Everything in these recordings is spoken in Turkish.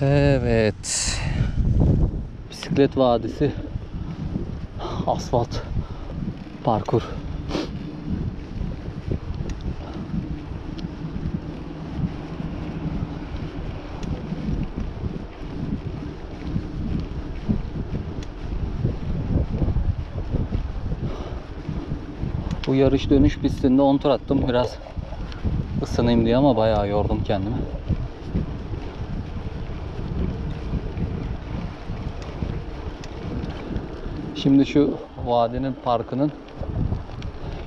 Evet. Bisiklet Vadisi. Asfalt parkur. Bu yarış dönüş pistinde 10 tur attım biraz ısınayım diye ama bayağı yordum kendimi. Şimdi şu vadinin parkının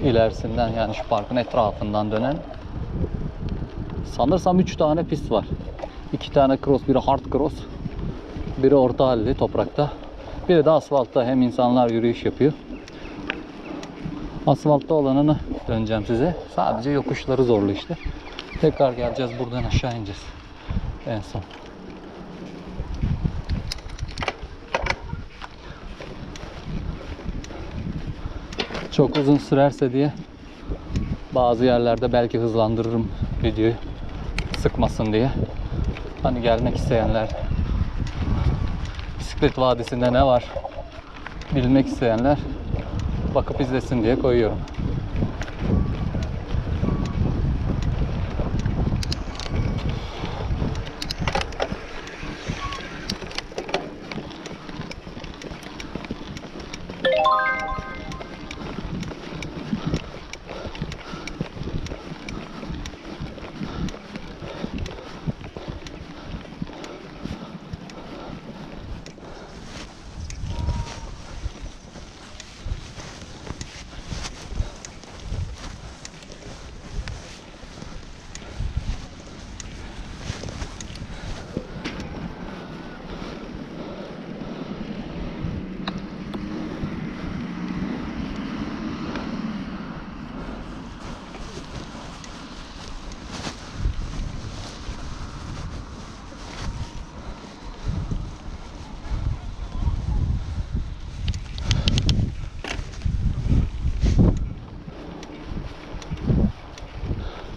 ilerisinden yani şu parkın etrafından dönen sanırsam 3 tane pist var. 2 tane cross, biri hard cross, biri orta halli toprakta. Biri de asfaltta hem insanlar yürüyüş yapıyor. Asfaltta olanını döneceğim size. Sadece yokuşları zorlu işte. Tekrar geleceğiz buradan aşağı ineceğiz. En son. Çok uzun sürerse diye bazı yerlerde belki hızlandırırım videoyu sıkmasın diye. Hani gelmek isteyenler bisiklet vadisinde ne var bilmek isteyenler bakıp izlesin diye koyuyorum.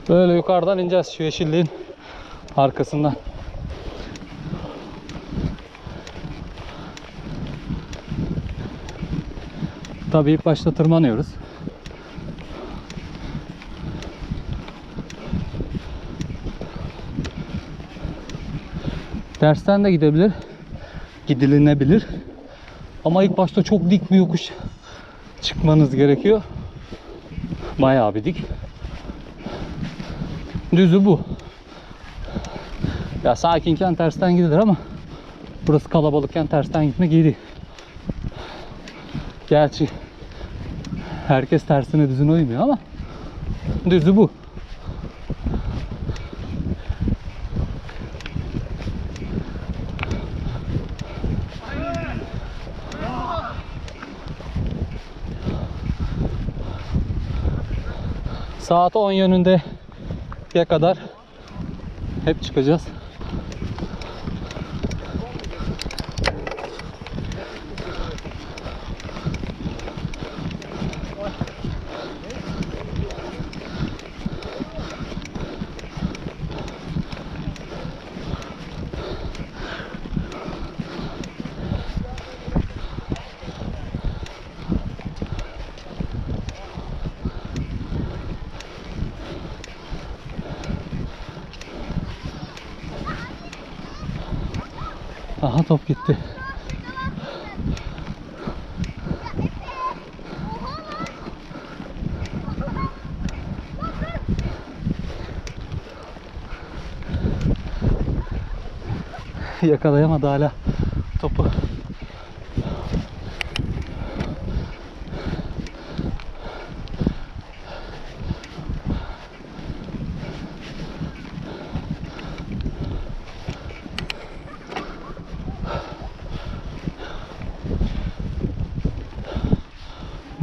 Böyle yukarıdan ineceğiz şu yeşilliğin arkasından. Tabii ilk başta tırmanıyoruz. Dersten de gidebilir. Gidilinebilir. Ama ilk başta çok dik bir yokuş çıkmanız gerekiyor. Bayağı bir dik. Düzü bu. Ya sakinken tersten gidilir ama burası kalabalıkken tersten gitmek iyi. Gerçi herkes tersine düzüne uymuyor ama düzü bu. Saat 10 yönünde ya kadar hep çıkacağız. Aha top gitti. Yakalayamadı hala topu.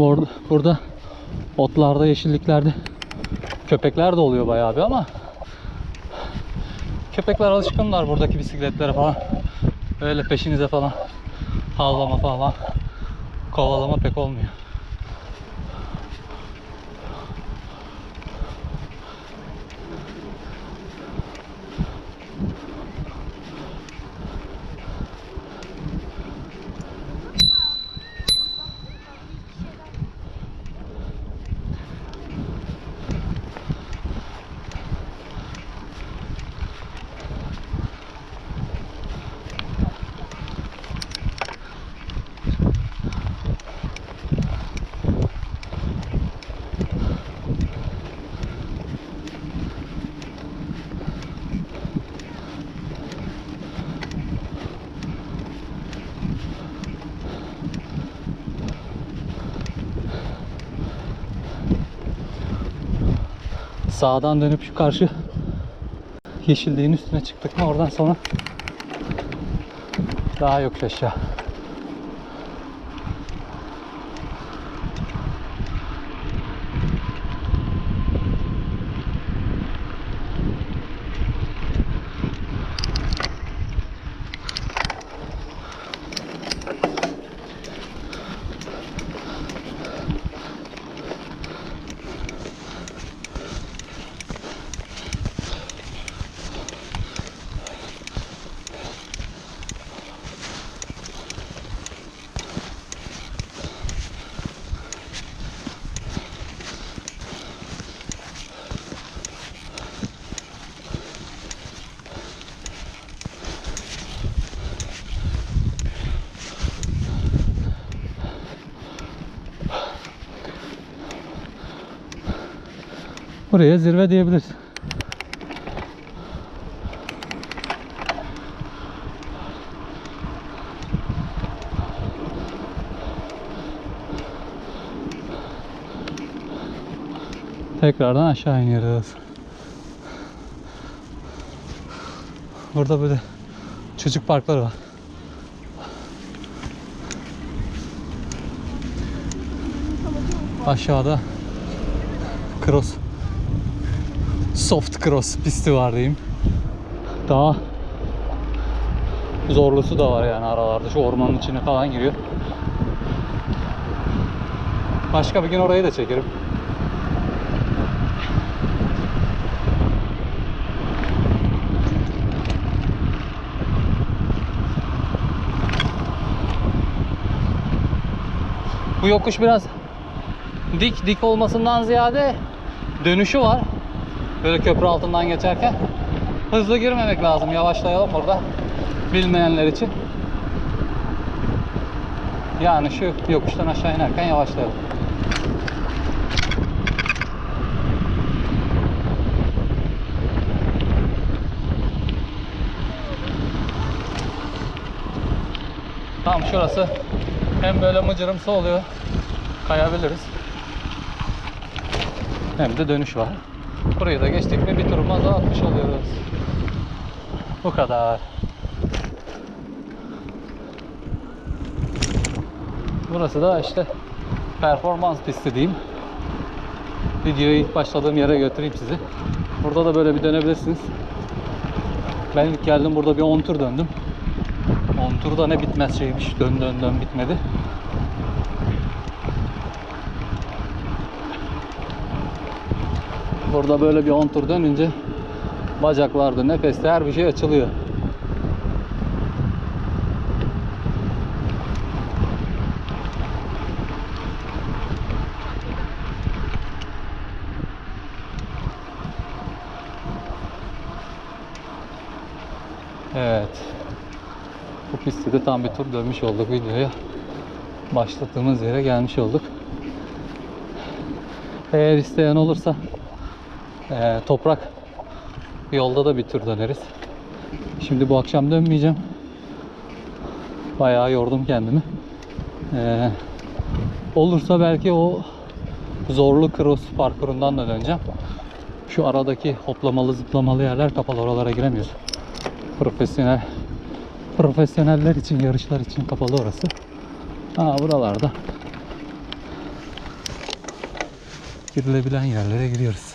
Bu arada- burada otlarda, yeşilliklerde köpekler de oluyor bayağı bir ama köpekler alışkınlar buradaki bisikletlere falan. Öyle peşinize falan havlama falan kovalama pek olmuyor. Sağdan dönüp şu karşı yeşilliğin üstüne çıktık mı oradan sonra daha yokuş aşağı. Buraya zirve diyebiliriz. Tekrardan aşağı iniyoruz. Burada böyle çocuk parkları var. Aşağıda cross soft cross pisti var diyeyim. Daha zorlusu da var yani aralarda. Şu ormanın içine falan giriyor. Başka bir gün orayı da çekerim. Bu yokuş biraz dik dik olmasından ziyade dönüşü var. Böyle köprü altından geçerken hızlı girmemek lazım. Yavaşlayalım burada. Bilmeyenler için. Yani şu yokuştan aşağı inerken yavaşlayalım. Tam şurası hem böyle mıcırımsı oluyor. Kayabiliriz. Hem de dönüş var. Burayı da geçtik mi bir turumuz atmış oluyoruz. Bu kadar. Burası da işte performans pisti diyeyim. Videoyu ilk başladığım yere götüreyim sizi. Burada da böyle bir dönebilirsiniz. Ben ilk geldim burada bir 10 tur döndüm. 10 tur da ne bitmez şeymiş. Dön dön dön bitmedi. Burada böyle bir 10 tur dönünce bacaklarda, nefeste her bir şey açılıyor. Evet. Bu pistte de tam bir tur dönmüş olduk videoya. Başladığımız yere gelmiş olduk. Eğer isteyen olursa ee, toprak yolda da bir tur döneriz. Şimdi bu akşam dönmeyeceğim. Bayağı yordum kendimi. Ee, olursa belki o zorlu cross parkurundan da döneceğim. Şu aradaki hoplamalı zıplamalı yerler kapalı oralara giremiyoruz. Profesyonel profesyoneller için yarışlar için kapalı orası. Ha buralarda girilebilen yerlere giriyoruz.